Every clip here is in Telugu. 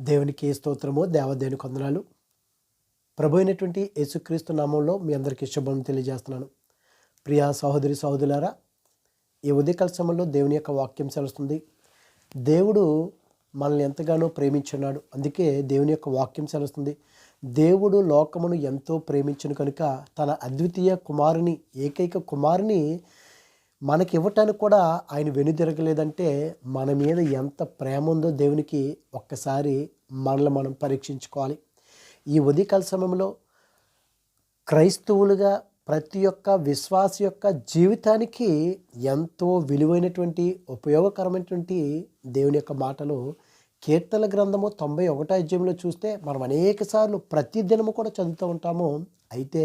దేవునికి స్తోత్రము దేవదేవుని కొందనాలు. ప్రభు అయినటువంటి యేసుక్రీస్తు నామంలో మీ అందరికీ శుభం తెలియజేస్తున్నాను. ప్రియా సహోదరి సహోదరులారా ఈ ఉదయకాల సమయంలో దేవుని యొక్క వాక్యం సెలవుస్తుంది. దేవుడు మనల్ని ఎంతగానో ప్రేమించున్నాడు. అందుకే దేవుని యొక్క వాక్యం సెలవుస్తుంది. దేవుడు లోకమును ఎంతో ప్రేమించును కనుక తన అద్వితీయ కుమారుని ఏకైక కుమారుని మనకి ఇవ్వటానికి కూడా ఆయన వెనుదిరగలేదంటే మన మీద ఎంత ప్రేమ ఉందో దేవునికి ఒక్కసారి మనల్ని మనం పరీక్షించుకోవాలి. ఈ ఉదయకాల సమయంలో క్రైస్తవులుగా ప్రతి ఒక్క విశ్వాస యొక్క జీవితానికి ఎంతో విలువైనటువంటి ఉపయోగకరమైనటువంటి దేవుని యొక్క మాటలు కీర్తన గ్రంథము తొంభై ఒకటో అధ్యాయంలో చూస్తే మనం అనేక సార్లు ప్రతి దినము కూడా చదువుతూ ఉంటాము. అయితే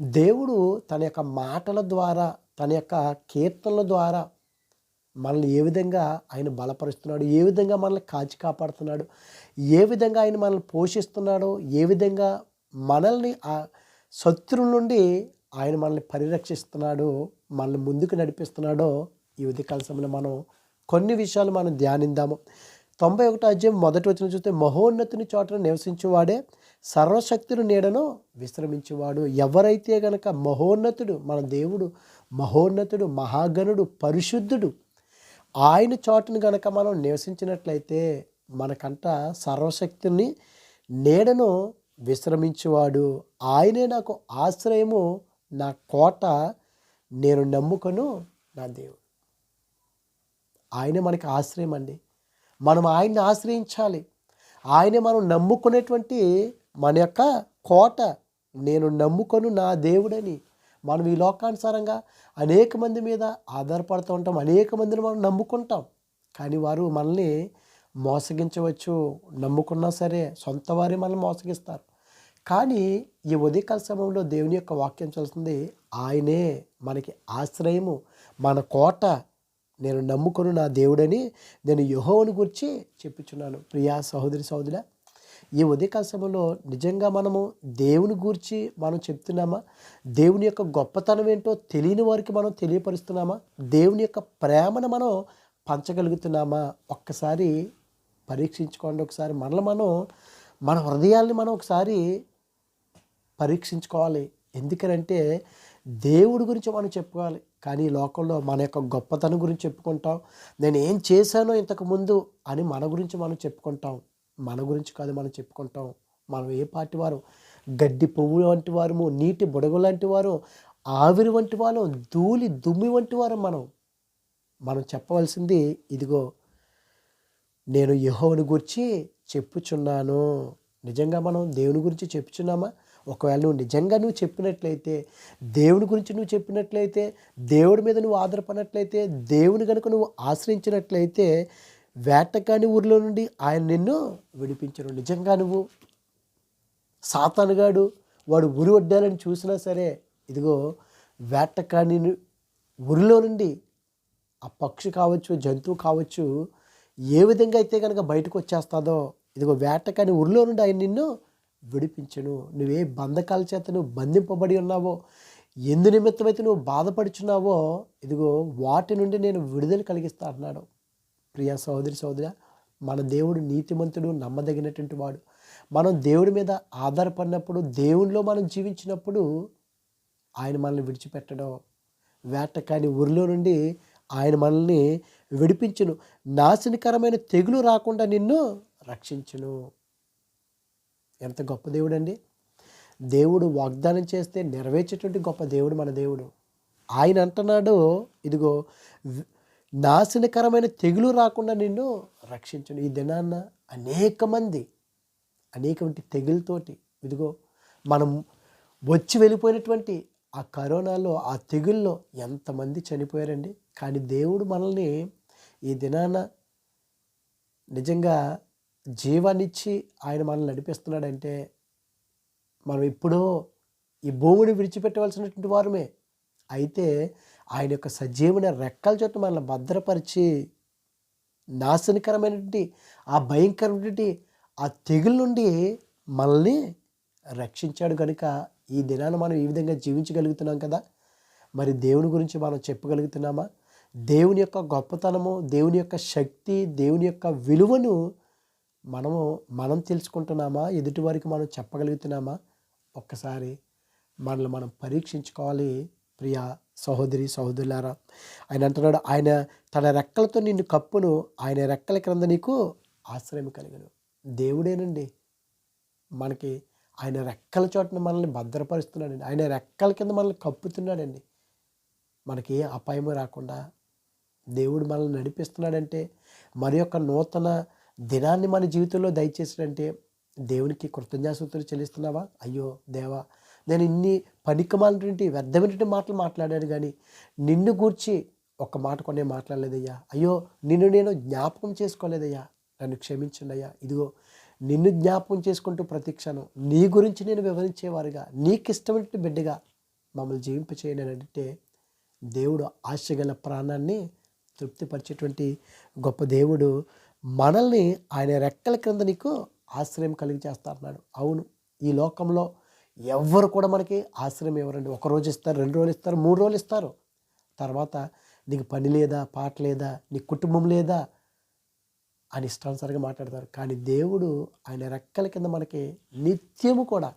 దేవుడు తన యొక్క మాటల ద్వారా తన యొక్క కీర్తనల ద్వారా మనల్ని ఏ విధంగా ఆయన బలపరుస్తున్నాడు ఏ విధంగా మనల్ని కాచి కాపాడుతున్నాడు ఏ విధంగా ఆయన మనల్ని పోషిస్తున్నాడో ఏ విధంగా మనల్ని ఆ శత్రువుల నుండి ఆయన మనల్ని పరిరక్షిస్తున్నాడు మనల్ని ముందుకు నడిపిస్తున్నాడో ఈ ఉదయకాల సమయంలో మనం కొన్ని విషయాలు మనం ధ్యానిద్దాము. తొంభై ఒకటో అధ్యాయం మొదటి వచ్చిన చూస్తే మహోన్నతుని చోటను నివసించేవాడే సర్వశక్తులు నీడను విశ్రమించేవాడు. ఎవరైతే గనక మహోన్నతుడు మన దేవుడు మహోన్నతుడు మహాగణుడు పరిశుద్ధుడు. ఆయన చోటును గనక మనం నివసించినట్లయితే మనకంట సర్వశక్తిని నీడను విశ్రమించేవాడు. ఆయనే నాకు ఆశ్రయము నా కోట నేను నమ్ముకొను నా దేవుడు. ఆయనే మనకి ఆశ్రయం అండి. మనం ఆయన్ని ఆశ్రయించాలి. ఆయనే మనం నమ్ముకునేటువంటి మన యొక్క కోట నేను నమ్ముకొను నా దేవుడని. మనం ఈ లోకానుసారంగా అనేక మంది మీద ఆధారపడుతూ ఉంటాం అనేక మందిని మనం నమ్ముకుంటాం. కానీ వారు మనల్ని మోసగించవచ్చు నమ్ముకున్నా సరే సొంత వారే మనల్ని మోసగిస్తారు. కానీ ఈ ఉదయకాల సమయంలో దేవుని యొక్క వాక్యం చూస్తుంది ఆయనే మనకి ఆశ్రయము మన కోట నేను నమ్ముకుని నా దేవుడని నేను యహోవుని గురించి చెప్పుచున్నాను. ప్రియా సహోదరి సహోదరా ఈ ఉదయకాల సమయంలో నిజంగా మనము దేవుని గురించి మనం చెప్తున్నామా? దేవుని యొక్క గొప్పతనం ఏంటో తెలియని వారికి మనం తెలియపరుస్తున్నామా? దేవుని యొక్క ప్రేమను మనం పంచగలుగుతున్నామా? ఒక్కసారి పరీక్షించుకోండి ఒకసారి. మనల్ని మనం మన హృదయాల్ని మనం ఒకసారి పరీక్షించుకోవాలి. ఎందుకనంటే దేవుడి గురించి మనం చెప్పుకోవాలి. కానీ ఈ లోకంలో మన యొక్క గొప్పతనం గురించి చెప్పుకుంటాం. నేను ఏం చేశానో ఇంతకు ముందు అని మన గురించి మనం చెప్పుకుంటాం. మన గురించి కాదు మనం చెప్పుకుంటాం. మనం ఏ పార్టీ వారు? గడ్డి పువ్వు వంటి వారము నీటి బుడగ లాంటి వారు ఆవిరి వంటి వారు ధూళి దుమ్మి వంటి వారు మనం. మనం చెప్పవలసింది ఇదిగో నేను యహోవుని గురించి చెప్పుచున్నాను. నిజంగా మనం దేవుని గురించి చెప్పుచున్నామా? ఒకవేళ నువ్వు నిజంగా నువ్వు చెప్పినట్లయితే దేవుని గురించి నువ్వు చెప్పినట్లయితే దేవుడి మీద నువ్వు ఆధారపడినట్లయితే దేవుని కనుక నువ్వు ఆశ్రయించినట్లయితే వేటకాని ఊరిలో నుండి ఆయన నిన్ను విడిపించను. నిజంగా నువ్వు సాతానుగాడు వాడు ఉరి వడ్డాలని చూసినా సరే ఇదిగో వేటకాని ఉరిలో నుండి ఆ పక్షి కావచ్చు జంతువు కావచ్చు ఏ విధంగా అయితే కనుక బయటకు వచ్చేస్తుందో ఇదిగో వేటకాని ఉరిలో నుండి ఆయన నిన్ను విడిపించను. నువ్వే బంధకాల చేత నువ్వు బంధింపబడి ఉన్నావో ఎందు నిమిత్తమైతే నువ్వు బాధపడుచున్నావో ఇదిగో వాటి నుండి నేను విడుదల కలిగిస్తా అన్నాడు. ప్రియా సహోదరి సహోదర మన దేవుడు నీతిమంతుడు నమ్మదగినటువంటి వాడు. మనం దేవుడి మీద ఆధారపడినప్పుడు దేవునిలో మనం జీవించినప్పుడు ఆయన మనల్ని విడిచిపెట్టడం వేటకాని ఊరిలో నుండి ఆయన మనల్ని విడిపించును. నాశనకరమైన తెగులు రాకుండా నిన్ను రక్షించును. ఎంత గొప్ప దేవుడు అండి దేవుడు వాగ్దానం చేస్తే నెరవేర్చేటువంటి గొప్ప దేవుడు మన దేవుడు. ఆయన అంటున్నాడు ఇదిగో నాశనకరమైన తెగులు రాకుండా నిన్ను రక్షించను. ఈ దినాన్న అనేక మంది అనేకమంటి తెగులతోటి ఇదిగో మనం వచ్చి వెళ్ళిపోయినటువంటి ఆ కరోనాలో ఆ తెగుల్లో ఎంతమంది చనిపోయారండి. కానీ దేవుడు మనల్ని ఈ దినాన నిజంగా జీవాన్నిచ్చి ఆయన మనల్ని నడిపిస్తున్నాడంటే మనం ఎప్పుడో ఈ భూమిని విడిచిపెట్టవలసినటువంటి వారమే. అయితే ఆయన యొక్క సజీవుని రెక్కల చోట మనల్ని భద్రపరిచి నాశనకరమైనటువంటి ఆ భయంకరమైనటువంటి ఆ తెగుల నుండి మనల్ని రక్షించాడు కనుక ఈ దినాన మనం ఈ విధంగా జీవించగలుగుతున్నాం కదా? మరి దేవుని గురించి మనం చెప్పగలుగుతున్నామా? దేవుని యొక్క గొప్పతనము దేవుని యొక్క శక్తి దేవుని యొక్క విలువను మనము మనం తెలుసుకుంటున్నామా? ఎదుటివారికి మనం చెప్పగలుగుతున్నామా? ఒక్కసారి మనల్ని మనం పరీక్షించుకోవాలి. ప్రియా సహోదరి సహోదరులారా ఆయన అంటున్నాడు ఆయన తన రెక్కలతో నిన్ను కప్పును ఆయన రెక్కల క్రింద నీకు ఆశ్రయం కలిగను. దేవుడేనండి. మనకి ఆయన రెక్కల చోటన మనల్ని భద్రపరుస్తున్నాడండి. ఆయన రెక్కల కింద మనల్ని కప్పుతున్నాడండి. మనకి ఏ అపాయము రాకుండా దేవుడు మనల్ని నడిపిస్తున్నాడంటే మరి యొక్క నూతన దినాన్ని మన జీవితంలో దయచేసినంటే దేవునికి కృతజ్ఞాసుతులు చెల్లిస్తున్నావా? అయ్యో దేవా నేను ఇన్ని పనికమాలటువంటి వ్యర్థమైనటువంటి మాటలు మాట్లాడాడు కానీ నిన్ను గూర్చి ఒక్క మాట కొనే మాట్లాడలేదయ్యా. అయ్యో నిన్ను నేను జ్ఞాపకం చేసుకోలేదయ్యా. నన్ను క్షమించండి అయ్యా. ఇదిగో నిన్ను జ్ఞాపకం చేసుకుంటూ ప్రతి క్షణం నీ గురించి నేను వివరించేవారుగా నీకు ఇష్టమైన బిడ్డగా మమ్మల్ని జీవింపచేయని అంటే దేవుడు ఆశగల ప్రాణాన్ని తృప్తిపరిచేటువంటి గొప్ప దేవుడు మనల్ని ఆయన రెక్కల క్రింద నీకు ఆశ్రయం కలిగి చేస్తారన్నాడు అవును ఈ లోకంలో ఎవ్వరు కూడా మనకి ఆశ్రయం ఇవ్వరండి. ఒక రోజు ఇస్తారు రెండు రోజులు ఇస్తారు మూడు రోజులు ఇస్తారు. తర్వాత నీకు పని లేదా పాట లేదా నీ కుటుంబం లేదా అని ఇష్టానుసారంగా మాట్లాడతారు. కానీ దేవుడు ఆయన రెక్కల కింద మనకి నిత్యము కూడా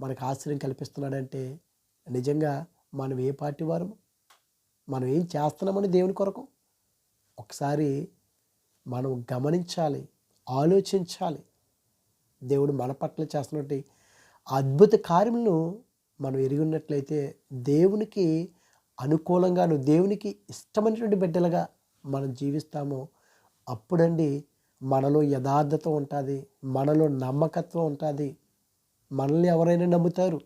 మనకు ఆశ్రయం కల్పిస్తున్నాడంటే నిజంగా మనం ఏ పార్టీ వారు మనం ఏం చేస్తున్నామని దేవుని కొరకు? ఒకసారి మనం గమనించాలి ఆలోచించాలి. దేవుడు మన పట్ల చేస్తున్నట్టు అద్భుత కార్యములను మనం ఎరిగినట్లయితే దేవునికి అనుకూలంగాను దేవునికి ఇష్టమైనటువంటి బిడ్డలుగా మనం జీవిస్తామో అప్పుడండి మనలో యథార్థత ఉంటుంది మనలో నమ్మకత్వం ఉంటుంది. మనల్ని ఎవరైనా నమ్ముతారు?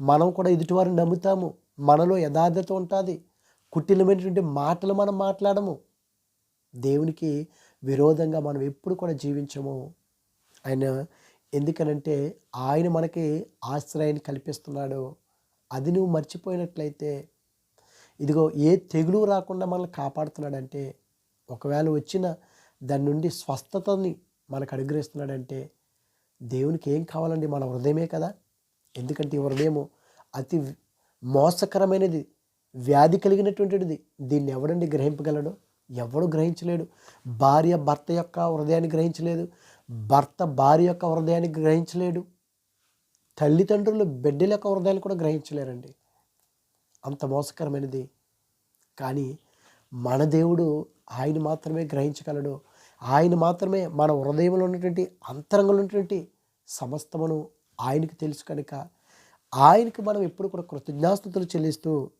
మనం కూడా ఎదుటివారిని నమ్ముతాము. మనలో యథార్థత ఉంటుంది. కుటిలమైనటువంటి మాటలు మనం మాట్లాడము. దేవునికి విరోధంగా మనం ఎప్పుడు కూడా జీవించము. ఆయన ఎందుకనంటే ఆయన మనకి ఆశ్రయాన్ని కల్పిస్తున్నాడు. అది నువ్వు మర్చిపోయినట్లయితే ఇదిగో ఏ తెగులు రాకుండా మనల్ని కాపాడుతున్నాడంటే ఒకవేళ వచ్చిన దాని నుండి స్వస్థతని మనకు అనుగ్రహిస్తున్నాడంటే దేవునికి ఏం కావాలండి? మన హృదయమే కదా. ఎందుకంటే ఈ హృదయము అతి మోసకరమైనది వ్యాధి కలిగినటువంటిది. దీన్ని ఎవడండి గ్రహింపగలడు? ఎవడు గ్రహించలేడు. భార్య భర్త యొక్క హృదయాన్ని గ్రహించలేదు. భర్త భార్య యొక్క హృదయాన్ని గ్రహించలేడు. తల్లిదండ్రులు బిడ్డల యొక్క హృదయాన్ని కూడా గ్రహించలేరండి. అంత మోసకరమైనది. కానీ మన దేవుడు ఆయన మాత్రమే గ్రహించగలడు. ఆయన మాత్రమే మన హృదయంలో ఉన్నటువంటి అంతరంగంలో ఉన్నటువంటి సమస్తమును ఆయనకు తెలుసు కనుక ఆయనకు మనం ఎప్పుడు కూడా కృతజ్ఞాస్తుతులు చెల్లిస్తూ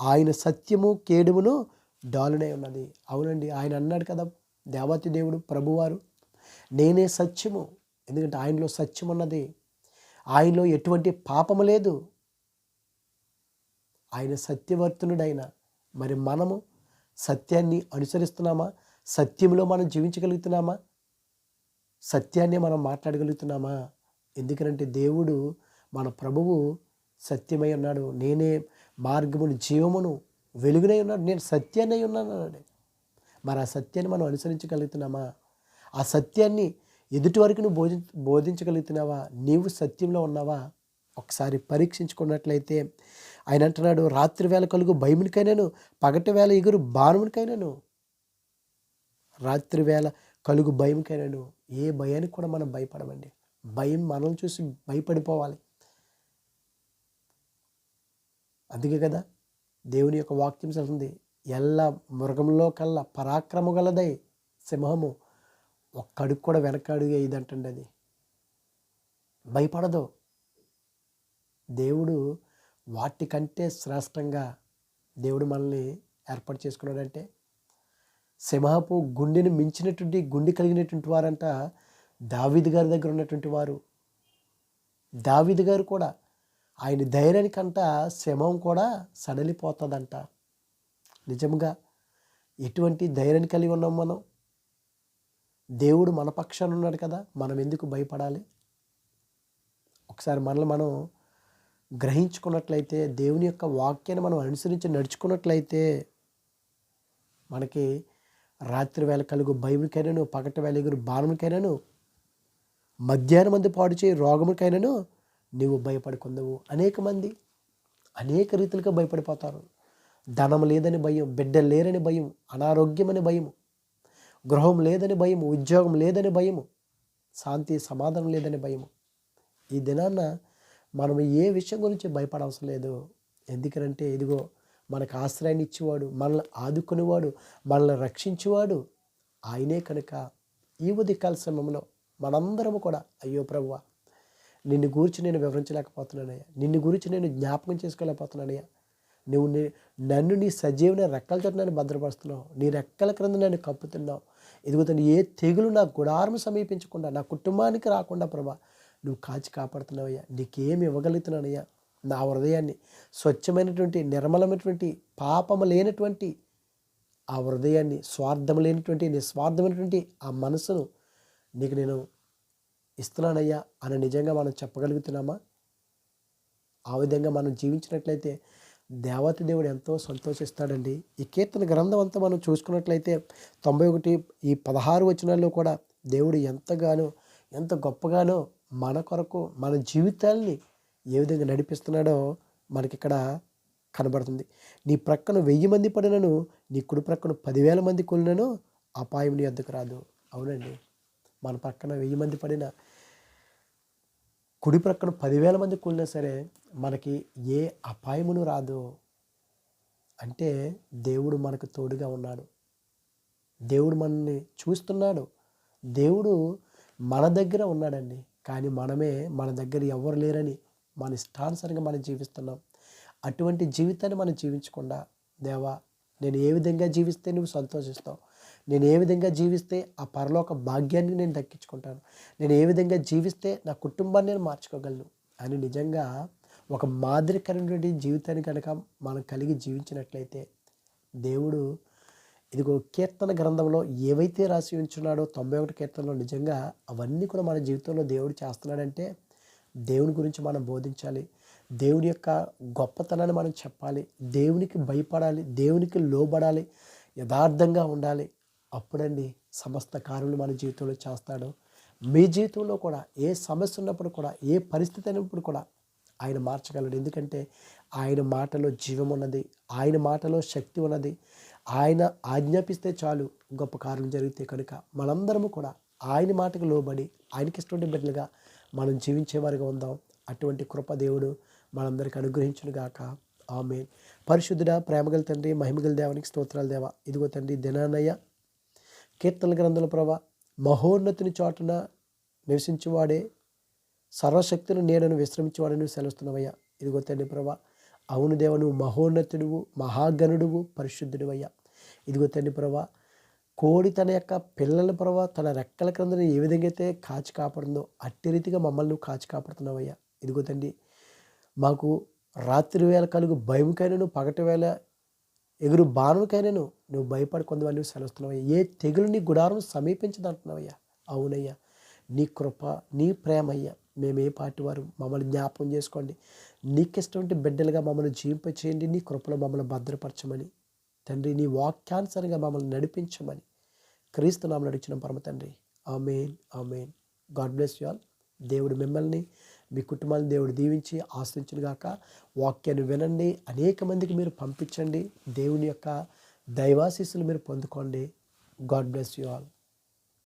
ఆయన సత్యము కేడుమును డాలునే ఉన్నది. అవునండి ఆయన అన్నాడు కదా దేవతి దేవుడు ప్రభువారు నేనే సత్యము. ఎందుకంటే ఆయనలో సత్యం ఉన్నది ఆయనలో ఎటువంటి పాపము లేదు. ఆయన సత్యవర్తనుడైన. మరి మనము సత్యాన్ని అనుసరిస్తున్నామా? సత్యంలో మనం జీవించగలుగుతున్నామా? సత్యాన్ని మనం మాట్లాడగలుగుతున్నామా? ఎందుకంటే దేవుడు మన ప్రభువు సత్యమై ఉన్నాడు. నేనే మార్గమును జీవమును వెలుగునై ఉన్నాడు. నేను సత్యాన్ని ఉన్నాను అన్నాడు మరి ఆ సత్యాన్ని మనం అనుసరించగలుగుతున్నామా? ఆ సత్యాన్ని ఎదుటి వరకు నువ్వు బోధి బోధించగలుగుతున్నావా? నీవు సత్యంలో ఉన్నావా? ఒకసారి పరీక్షించుకున్నట్లయితే ఆయన అంటున్నాడు రాత్రి వేళ కలుగు భయమునికైనాను పగటి వేళ ఎగురు బాణమునికైనాను. రాత్రి వేళ కలుగు భయంకైనాను ఏ భయానికి కూడా మనం భయపడమండి. భయం మనల్ని చూసి భయపడిపోవాలి. అందుకే కదా దేవుని యొక్క వాక్యం చదువుతుంది ఎల్ల మృగంలో కల్లా పరాక్రమ గలదై సింహము ఒక్కడుగు కూడా వెనకడుగు ఇదంటండి అది. భయపడదు. దేవుడు వాటికంటే శ్రేష్టంగా దేవుడు మనల్ని ఏర్పాటు చేసుకున్నాడంటే సింహపు గుండెని మించినటువంటి గుండె కలిగినటువంటి వారంట దావిద్ గారి దగ్గర ఉన్నటువంటి వారు. దావిద్ గారు కూడా ఆయన ధైర్యానికంట సింహం కూడా సడలిపోతుందంట. నిజంగా ఎటువంటి ధైర్యాన్ని కలిగి ఉన్నాం మనం? దేవుడు మన పక్షాన ఉన్నాడు కదా మనం ఎందుకు భయపడాలి? ఒకసారి మనల్ని మనం గ్రహించుకున్నట్లయితే దేవుని యొక్క వాక్యాన్ని మనం అనుసరించి నడుచుకున్నట్లయితే మనకి రాత్రి వేళ కలుగు భయముకైనాను పగటి వేళ ఎగురు బాణముకైనాను మధ్యాహ్నం మంది పాడు చేయి రోగముకైనాను నువ్వు భయపడుకుందవు. అనేక మంది అనేక రీతిలుగా భయపడిపోతారు. ధనం లేదని భయం బిడ్డ లేరని భయం అనారోగ్యం అని భయము గృహం లేదని భయము ఉద్యోగం లేదని భయము శాంతి సమాధానం లేదని భయము. ఈ దినాన మనం ఏ విషయం గురించి భయపడవసరం లేదు. ఎందుకంటే ఇదిగో మనకు ఆశ్రయాన్ని ఇచ్చేవాడు మనల్ని ఆదుకునేవాడు మనల్ని రక్షించేవాడు ఆయనే కనుక ఈ ఉదికాల సమయంలో మనందరము కూడా అయ్యో ప్రభువా నిన్ను గురించి నేను వివరించలేకపోతున్నానయ్యా నిన్ను గురించి నేను జ్ఞాపకం చేసుకోలేకపోతున్నానయ్యా నువ్వు నీ నన్ను నీ సజీవుని రెక్కల చోట నన్ను భద్రపరుస్తున్నావు. నీ రెక్కల క్రింద నన్ను కప్పుతున్నావు. ఎదుగుతున్న ఏ తెగులు నా గుడారం సమీపించకుండా నా కుటుంబానికి రాకుండా ప్రభా నువ్వు కాచి కాపాడుతున్నావయ్యా. నీకేమి ఇవ్వగలుగుతున్నానయ్యా. నా హృదయాన్ని స్వచ్ఛమైనటువంటి నిర్మలమైనటువంటి పాపము లేనటువంటి ఆ హృదయాన్ని స్వార్థం లేనటువంటి నిస్వార్థమైనటువంటి ఆ మనసును నీకు నేను ఇస్తున్నానయ్యా అని నిజంగా మనం చెప్పగలుగుతున్నామా? ఆ విధంగా మనం జీవించినట్లయితే దేవత దేవుడు ఎంతో సంతోషిస్తాడండి. ఈ కీర్తన గ్రంథం అంతా మనం చూసుకున్నట్లయితే తొంభై ఒకటి ఈ పదహారు వచనాల్లో కూడా దేవుడు ఎంతగానో ఎంత గొప్పగానో మన కొరకు మన జీవితాల్ని ఏ విధంగా నడిపిస్తున్నాడో మనకిక్కడ కనబడుతుంది. నీ ప్రక్కన వెయ్యి మంది పడినను నీ కుడి ప్రక్కన పదివేల మంది కొలినను అపాయం నీ ఎద్దుకు రాదు. అవునండి. మన పక్కన వెయ్యి మంది పడిన కుడి ప్రక్కన పదివేల మంది కూలినా సరే మనకి ఏ అపాయమును రాదు. అంటే దేవుడు మనకు తోడుగా ఉన్నాడు. దేవుడు మనల్ని చూస్తున్నాడు. దేవుడు మన దగ్గర ఉన్నాడండి. కానీ మనమే మన దగ్గర ఎవరు లేరని మన ఇష్టానుసారంగా మనం జీవిస్తున్నాం. అటువంటి జీవితాన్ని మనం జీవించకుండా దేవా నేను ఏ విధంగా జీవిస్తే నువ్వు సంతోషిస్తావు? నేను ఏ విధంగా జీవిస్తే ఆ పరలోక భాగ్యాన్ని నేను దక్కించుకుంటాను? నేను ఏ విధంగా జీవిస్తే నా కుటుంబాన్ని నేను మార్చుకోగలను? అని నిజంగా ఒక మాదిరికరమైనటువంటి జీవితాన్ని కనుక మనం కలిగి జీవించినట్లయితే దేవుడు ఇదిగో కీర్తన గ్రంథంలో ఏవైతే రాసి ఉంచున్నాడో తొంభై ఒకటి కీర్తనలో నిజంగా అవన్నీ కూడా మన జీవితంలో దేవుడు చేస్తున్నాడంటే దేవుని గురించి మనం బోధించాలి. దేవుని యొక్క గొప్పతనాన్ని మనం చెప్పాలి. దేవునికి భయపడాలి. దేవునికి లోబడాలి. యథార్థంగా ఉండాలి. అప్పుడండి సమస్త కార్యములు మన జీవితంలో చేస్తాడు. మీ జీవితంలో కూడా ఏ సమస్య ఉన్నప్పుడు కూడా ఏ పరిస్థితి అయినప్పుడు కూడా ఆయన మార్చగలడు. ఎందుకంటే ఆయన మాటలో జీవం ఉన్నది ఆయన మాటలో శక్తి ఉన్నది. ఆయన ఆజ్ఞాపిస్తే చాలు గొప్ప కార్యం జరిగితే కనుక మనందరము కూడా ఆయన మాటకు లోబడి ఆయనకి ఇష్టమైన బిడ్డలుగా మనం జీవించేవారిగా ఉందాం. అటువంటి కృప దేవుడు మనందరికి అనుగ్రహించును గాక. ఆమె పరిశుద్ధుడ ప్రేమగల తండ్రి మహిమగల దేవానికి స్తోత్రాలు దేవ. ఇదిగో తండ్రి దినానయ్య కీర్తన గ్రంథుల ప్రభ మహోన్నతిని చాటున నివసించేవాడే సర్వశక్తులు నేనను విశ్రమించేవాడని సెలవుస్తున్నావయ్యా. ఇదిగో తండ్రి ప్రభ అవును దేవ నువ్వు మహోన్నతుడువు మహాగణుడువు పరిశుద్ధుడు అయ్యా ఇదిగో తండ్రి ప్రభ కోడి తన యొక్క పిల్లల ప్రభ తన రెక్కల క్రిందని ఏ విధంగా అయితే కాచి కాపాడుందో అట్టి రీతిగా మమ్మల్ని నువ్వు కాచి కాపాడుతున్నావయ్యా. ఇదిగో తండ్రి మాకు రాత్రి వేళ కలుగు భయంకైనను పగటి వేళ ఎగురు బాణుకైనను నువ్వు భయపడి కొంతమంది నువ్వు సెలవుస్తున్నావయ్యా. ఏ తెగులు నీ గుడారం సమీపించదంటున్నావయ్యా? అవునయ్యా. నీ కృప నీ ప్రేమయ్యా. మేము ఏ పాటి వారు. మమ్మల్ని జ్ఞాపకం చేసుకోండి. నీకు బిడ్డలుగా మమ్మల్ని జీవింపచేయండి నీ కృపలో మమ్మల్ని భద్రపరచమని. తండ్రి నీ వాక్యానుసారంగా మమ్మల్ని నడిపించమని. క్రీస్తు నామలు నడిచిన పరమ తండ్రి. Amen amen. God bless you all. దేవుడు మిమ్మల్ని మీ కుటుంబాన్ని దేవుడు దీవించి ఆశించిన గాక. వాక్యాన్ని వినండి. అనేక మందికి మీరు పంపించండి. దేవుని యొక్క దైవాశీస్సులు మీరు పొందుకోండి. God bless you all.